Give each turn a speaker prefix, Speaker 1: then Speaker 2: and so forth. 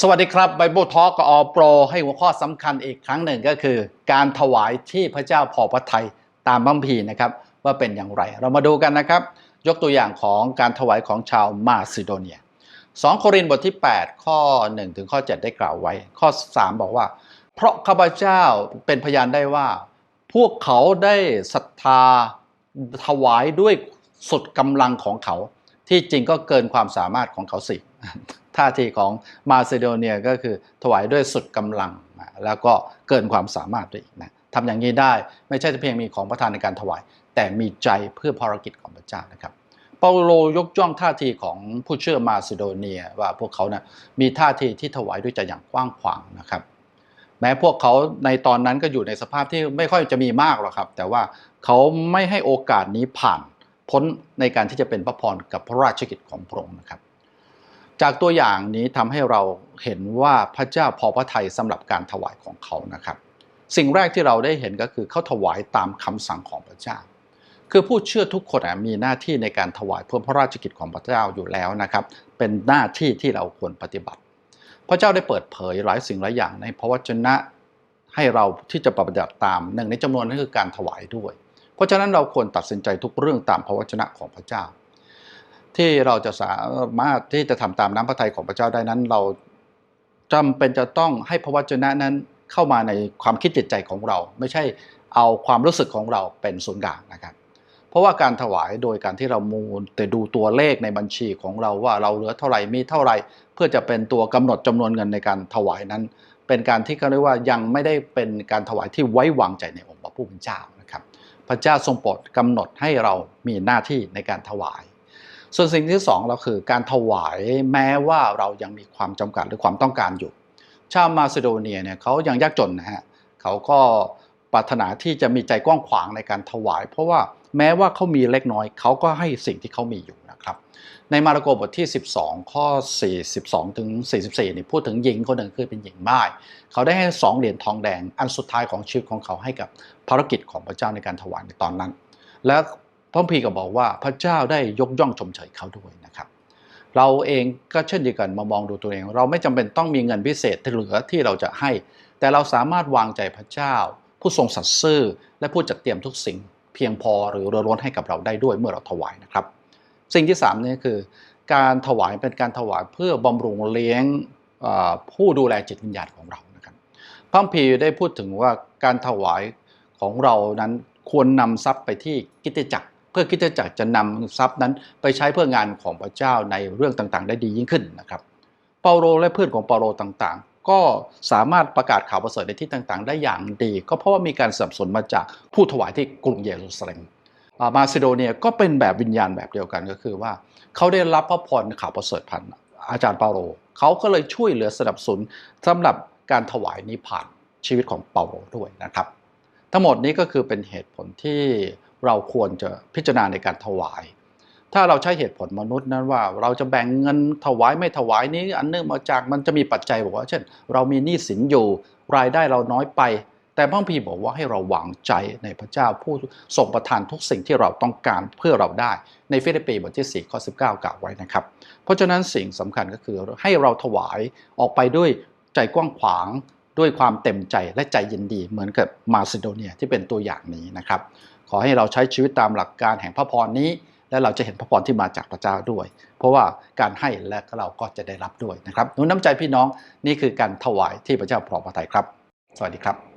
Speaker 1: สวัสดีครับไบเบิลทอ l k กับอโปรให้หัวข้อสำคัญอีกครั้งหนึ่งก็คือ การถวายที่พระเจ้าพอพระทัยตามบัมพีนะครับ ว่าเป็นอย่างไร เรามาดูกันนะครับ ยกตัวอย่างของการถวายของชาวมาซิโดเนีย 2 โครินธ์บทที่ 8 ข้อ 1 ถึงข้อ 7 ได้กล่าวไว้ ข้อ 3 บอกว่า เพราะข้าพเจ้าเป็นพยานได้ว่า พวกเขาได้ศรัทธาถวายด้วยสุดกำลังของเขา ที่จริงก็เกินความสามารถของเขาสิ ท่าทีของมาซิโดเนียก็คือถวายด้วยสุดกำลัง แล้วก็เกินความสามารถด้วยนะทำอย่างนี้ได้ไม่ใช่เพียงมีของประทานในการถวาย แต่มีใจเพื่อภารกิจของพระเจ้านะครับเปาโลยกย่องท่าทีของผู้เชื่อมาซิโดเนียว่าพวกเขานะมีท่าทีที่ถวายด้วยใจอย่างกว้างขวางนะครับ แม้พวกเขาในตอนนั้นก็อยู่ในสภาพที่ไม่ค่อยจะมีมากหรอกครับ แต่ว่าเขาไม่ให้โอกาสนี้ผ่านพ้นในการที่จะเป็นพระพรกับพระราชกิจของพระองค์นะครับ จากตัวอย่างนี้ทำให้เราเห็นว่าพระเจ้าพอพระทัยสำหรับการถวายของเขานะครับ สิ่งแรกที่เราได้เห็นก็คือเขาถวายตามคำสั่งของพระเจ้า คือผู้เชื่อทุกคนมีหน้าที่ในการถวายเพื่อพระราชกิจของพระเจ้าอยู่แล้วนะครับ เป็นหน้าที่ที่เราควรปฏิบัติ พระเจ้าได้เปิดเผยหลายสิ่งหลายอย่างในพระวจนะให้เราที่จะปฏิบัติตามหนึ่งในจำนวนนั้นคือการถวายด้วย เพราะฉะนั้นเราควรตัดสินใจทุกเรื่องตามพระวจนะของพระเจ้า ที่เราจะสามารถที่จะทำตามน้ำพระทัยของพระเจ้าได้นั้น เราจำเป็นจะต้องให้พระวจนะนั้นเข้ามาในความคิดจิตใจของเรา ไม่ใช่เอาความรู้สึกของเราเป็นศูนย์กลางนะครับ เพราะว่าการถวายโดยการที่เรามูลแต่ดูตัวเลขในบัญชีของเราว่าเราเหลือเท่าไหร่มีเท่าไหร่ เพื่อจะเป็นตัวกำหนดจำนวนเงินในการถวายนั้น เป็นการที่เขาเรียกว่ายังไม่ได้เป็นการถวายที่ไว้วางใจในองค์พระผู้เป็นเจ้านะครับ พระเจ้าทรงโปรดกำหนดให้เรามีหน้าที่ในการถวาย ส่วนสิ่งที่สองเราคือการถวายแม้ว่าเรายังมีความจำกัดหรือความต้องการอยู่ ชาวมาซิโดเนียเนี่ยเขายังยากจนนะฮะเขาก็ปรารถนาที่จะมีใจกว้างขวางในการถวาย เพราะว่าแม้ว่าเขามีเล็กน้อย เขาก็ให้สิ่งที่เขามีอยู่นะครับ ในมาระโกบทที่ 12 ข้อ 42 ถึง 44นี่พูดถึงหญิงคนหนึ่งคือเป็นหญิงม่าย เขาได้ให้สองเหรียญทองแดง อันสุดท้ายของชีวิตของเขาให้กับภารกิจของพระเจ้าในการถวายในตอนนั้น และ พระพีก็บอกว่าพระเจ้าได้ยกย่องชมเชยเขาด้วยนะครับ เราเองก็เช่นเดียวกันมามองดูตัวเอง เราไม่จำเป็นต้องมีเงินพิเศษที่เหลือที่เราจะให้ แต่เราสามารถวางใจพระเจ้า ผู้ทรงสัตย์ซื่อ และผู้จัดเตรียมทุกสิ่ง เพียงพอหรือเรือล้นให้กับเราได้ด้วยเมื่อเราถวายนะครับ สิ่งที่3นี่คือ การถวายเป็นการถวายเพื่อบำรุงเลี้ยงผู้ดูแลจิตวิญญาณของเรานะครับพระพีได้พูดถึงว่าการถวายของเรานั้นควรนำทรัพย์ไปที่กิจจักร พื่อกิจจักจะนำทรัพย์นั้นไปใช้เพื่องานของพระเจ้าในเรื่องต่างๆ ได้ดียิ่งขึ้นนะครับ เปาโลและเพื่อนของเปาโลต่างๆ ก็สามารถประกาศข่าวประเสริฐในที่ต่างๆ ได้อย่างดี ก็เพราะว่ามีการสนับสนุนมาจากผู้ถวายที่กรุงเยรูซาเล็มมาซิโดเนียก็เป็นแบบวิญญาณแบบเดียวกันก็คือว่า เขาได้รับพระพรข่าวประเสริฐพันอาจารย์เปาโลเขาก็เลยช่วยเหลือสนับสนุนสำหรับการถวายนี้ผ่านชีวิตของเปาโลด้วยนะครับ ทั้งหมดนี้ก็คือเป็นเหตุผลที่ เราควรจะพิจารณาในการถวาย ถ้าเราใช้เหตุผลมนุษย์นั้นว่า เราจะแบ่งเงินถวายไม่ถวายนี้ อันเนื่องมาจากมันจะมีปัจจัยบอกว่า เช่น เรามีหนี้สินอยู่รายได้เราน้อยไป แต่พระพีบอกว่าให้เราวางใจในพระเจ้าผู้ทรงประทานทุกสิ่งที่เราต้องการเพื่อเราได้ในฟิลิปปีบทที่4ข้อ19 กล่าวไว้นะครับ เพราะฉะนั้นสิ่งสำคัญก็คือให้เราถวายออกไปด้วยใจกว้างขวางด้วยความเต็มใจและใจยินดีเหมือนกับมาซิโดเนียที่เป็นตัวอย่างนี้นะครับ ขอให้เราใช้ชีวิตตามหลักการแห่งพระพรนี้ และเราจะเห็นพระพรที่มาจากพระเจ้าด้วย เพราะว่าการให้และเราก็จะได้รับด้วยนะครับหนุนน้ำใจพี่น้องนี่คือการถวายที่พระเจ้าพรอพระทัยครับ สวัสดีครับ